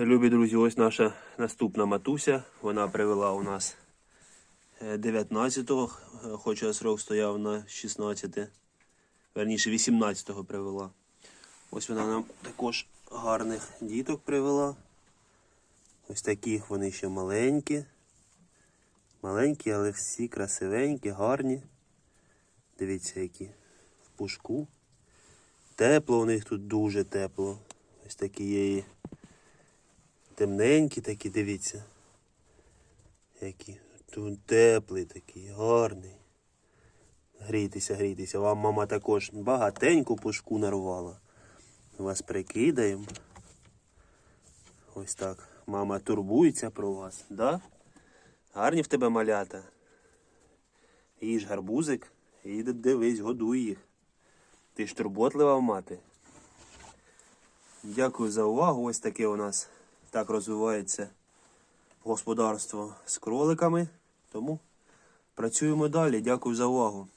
Любі друзі, ось наша наступна матуся. Вона привела у нас е, 19-го, е, хоча срок стояв на 16, верніше 18-го привела. Ось вона нам також гарних діток привела. Ось таких вони ще маленькі. Маленькі, але всі красивенькі, гарні. Дивіться, які в пушку. Тепло у них тут дуже тепло. Ось такі є темненькі такі, дивіться. Які. Тут теплий такий, гарний. Грійтеся, грійтеся. Вам мама також багатеньку пушку нарвала. Вас прикидаємо. Ось так. Мама турбується про вас, да? Гарні в тебе малята. Їж гарбузик і дивись, годуй їх. Ти ж турботлива мати. Дякую за увагу. Ось таке у нас так розвивається господарство з кроликами. Тому працюємо далі. Дякую за увагу.